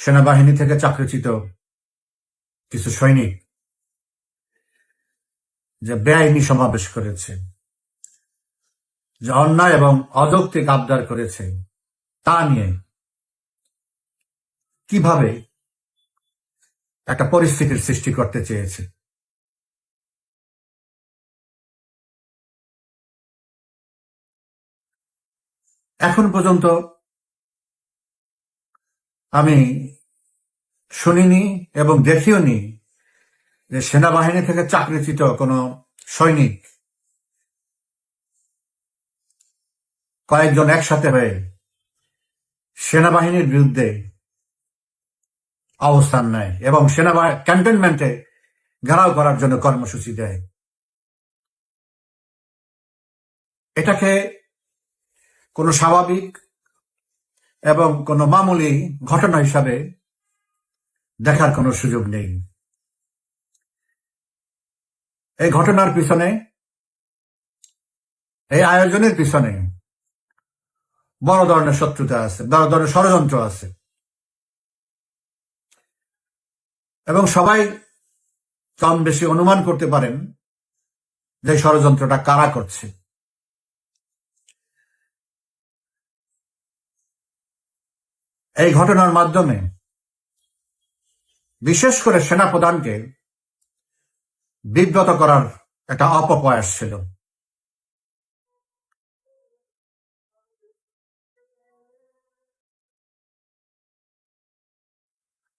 সেনাবাহিনী থেকে চাকরিচিত কিছু সৈনিক যে বেআইনি সমাবেশ করেছে, যে অন্যায় এবং অযৌক্তিক আবদার করেছে, তা নিয়ে কীভাবে একটা পরিস্থিতির সৃষ্টি করতে চেয়েছে। এখন পর্যন্ত শুনিনি এবং দেখিওনি যে সেনাবাহিনী থেকে চাকরিচ্যুত কোনো সৈনিক। কয়েকজন একসাথে হয়ে সেনাবাহিনীর বিরুদ্ধে অবস্থান নেয় এবং সেনাবাহিনী ক্যান্টনমেন্টে ঘেরাও করার জন্য কর্মসূচি দেয়। এটাকে কোনো স্বাভাবিক এবং কোনো মামুলি ঘটনা হিসাবে দেখার কোনো সুযোগ নেই। এই ঘটনার পিছনে, এই আয়োজনের পিছনে বড় ধরনের শত্রুতা আছে, বড় ধরনের ষড়যন্ত্র আছে। এবং সবাই কম বেশি অনুমান করতে পারেন যে ষড়যন্ত্রটা কারা করছে। এই ঘটনার মাধ্যমে বিশেষ করে সেনাপ্রধানকে বিব্রত করার একটা অপপ্রয়াস ছিল।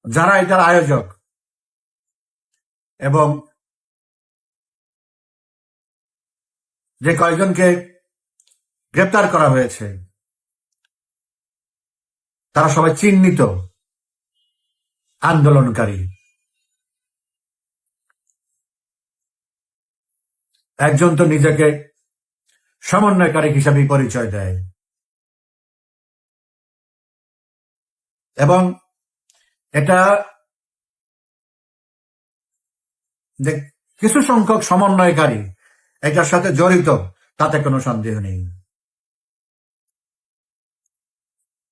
যারা এটার আয়োজক এবং যে কয়েকজনকে গ্রেপ্তার করা হয়েছে তারা সবাই চিহ্নিত, আন্দোলনকারী। একজন তো নিজেকে সমন্বয়কারী হিসাবে পরিচয় দেয়। এবং এটা যে কিছু সংখ্যক সমন্বয়কারী এটার সাথে জড়িত, তাতে কোনো সন্দেহ নেই।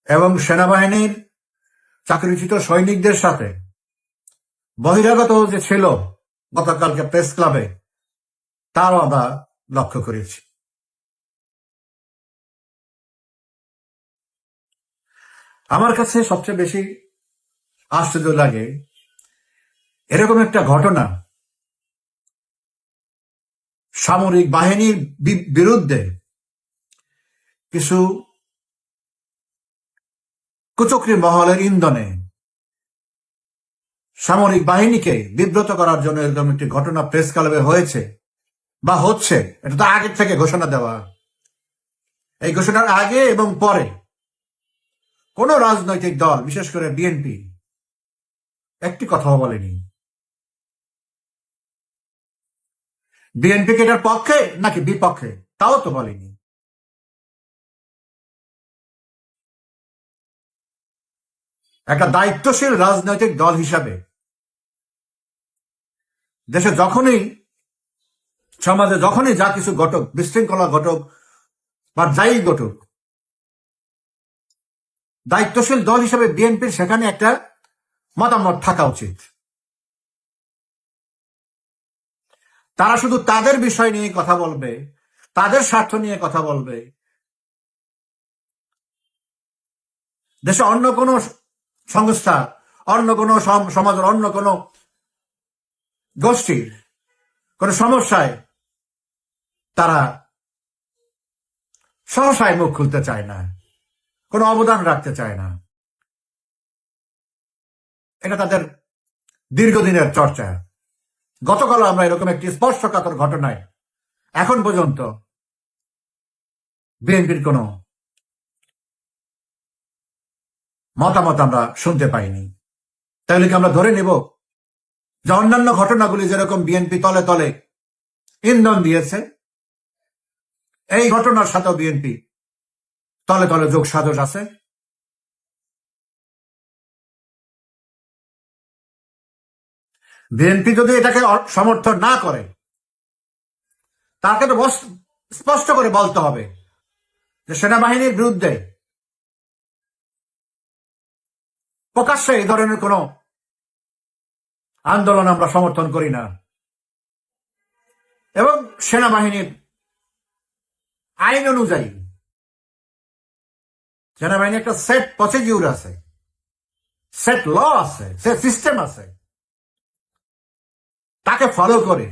এবং সেনাবাহিনীর চাকরিচ্যুত সৈনিকদের সাথে বহিরাগত যে ছিল গতকালকে প্রেস ক্লাবে, তারও আমরা লক্ষ্য করেছি। আমার কাছে সবচেয়ে বেশি আশ্চর্য লাগে এরকম একটা ঘটনা। সামরিক বাহিনীর বিরুদ্ধে কিছু কুচক্রি মহলের ইন্ধনে। সামরিক বাহিনীকে বিব্রত করার জন্য এরকম একটি ঘটনা প্রেস ক্লাবে হয়েছে, বা হচ্ছে, এটা তো আগের থেকে ঘোষণা দেওয়া। এই ঘোষণার আগে এবং পরে কোন রাজনৈতিক দল, বিশেষ করে বিএনপি একটি কথাও বলেনি। বিএনপি কে এটার পক্ষে নাকি বিপক্ষে, তাও তো বলেনি। একটা দায়িত্বশীল রাজনৈতিক দল হিসাবে। দেশে যখনই, সমাজে যখনই যা কিছু ঘটক, বিশৃঙ্খলা ঘটক বা যাই ঘটুক, দায়িত্বশীল দল হিসাবে বিএনপির সেখানে একটা মতামত থাকা উচিত। তারা শুধু তাদের বিষয় নিয়ে কথা বলবে, তাদের স্বার্থ নিয়ে কথা বলবে। দেশে অন্য কোনো সংস্থা অন্য কোনো সম- সমাজের অন্য কোনো গোষ্ঠীর কোনো সমস্যায় তারা সহসায় মুখ খুলতে চায় না, কোনো অবদান রাখতে চায় না। এটা তাদের দীর্ঘদিনের চর্চা। গতকাল আমরা এরকম একটি স্পর্শকাতর ঘটনায়, এখন পর্যন্ত বিএনপির কোনো মতামত আমরা শুনতে পাইনি। তাহলে কি আমরা ধরে নেব যে অন্যান্য ঘটনাগুলি যেরকম বিএনপি তলে তলে ইন্ধন দিয়েছে, এই ঘটনার সাথেও বিএনপি তলে তলে যোগ সাজস আছে? বিএনপি যদি এটাকে সমর্থন না করে, তাকে তো স্পষ্ট করে বলতে হবে যে সেনাবাহিনীর বিরুদ্ধে প্রকাশ্যে এই ধরনের কোন আন্দোলন আমরা সমর্থন করি না। এবং সেনাবাহিনীর আইন অনুযায়ী সেনাবাহিনী একটা সেট প্রসিডিউর আছে, সেট ল আছে, সেট সিস্টেম আছে। তাকে ফলো করে,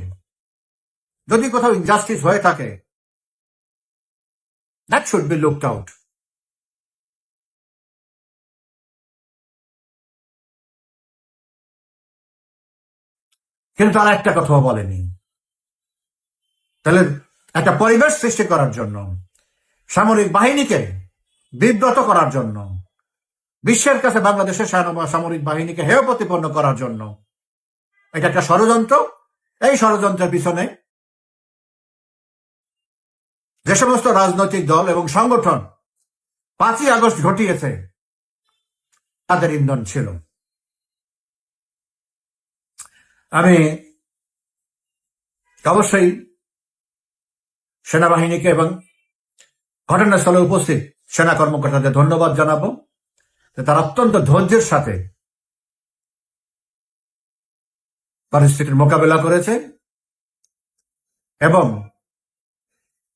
যদি কোথাও ইনজাস্টিস হয়ে থাকে that should be looked out কিন্তু তারা একটা কথাও বলেনি। তাহলে একটা পরিবেশ সৃষ্টি করার জন্য, সামরিক বাহিনীকে বিব্রত করার জন্য, বিশ্বের কাছে বাংলাদেশের সামরিক বাহিনীকে হেয় প্রতিপন্ন করার জন্য, এটা একটা ষড়যন্ত্র। এই ষড়যন্ত্রের পিছনে যে সমস্ত রাজনৈতিক দল এবং সংগঠন পাঁচই আগস্ট ঘটিয়েছে, তাদের ইন্ধন ছিল। আমি অবশ্যই সেনাবাহিনীকে এবং ঘটনাস্থলে উপস্থিত সেনা কর্মকর্তাদের ধন্যবাদ জানাব তারা অত্যন্ত ধৈর্যের সাথে পরিস্থিতির মোকাবেলা করেছে এবং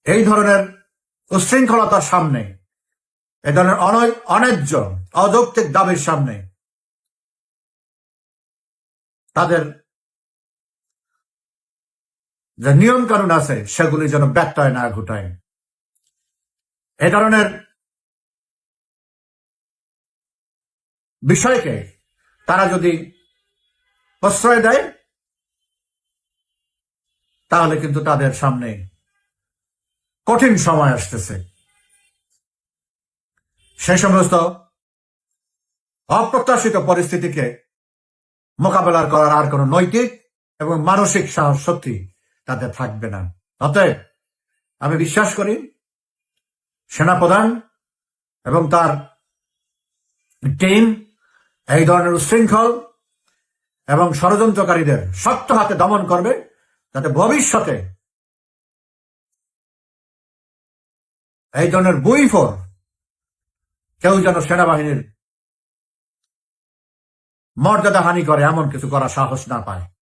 এই ধরনের উশৃঙ্খলতার সামনে এই ধরনের অনৈ- অন্যায্য, অযৌক্তিক দাবির সামনে তাদের যে নিয়ম কানুন আছে, সেগুলি যেন ব্যত্যয় না ঘটায়। এ ধরনের বিষয়কে তারা যদি প্রশ্রয় দেয়, তাহলে কিন্তু তাদের সামনে কঠিন সময় আসতেছে। সেই সমস্ত অপ্রত্যাশিত পরিস্থিতিকে মোকাবেলা করার আর কোনো নৈতিক এবং মানসিক সাহস শক্তি তাদের থাকবে না। অতএব আমি বিশ্বাস করি সেনাপ্রধান এবং তার টিম এই ধরনের উশৃঙ্খল এবং ষড়যন্ত্রকারীদের শক্ত হাতে দমন করবে যাতে ভবিষ্যতে এই ধরনের বুইফোর কেউ যেন সেনাবাহিনীর মর্যাদা হানি করে, এমন কিছু করার সাহস না পায়।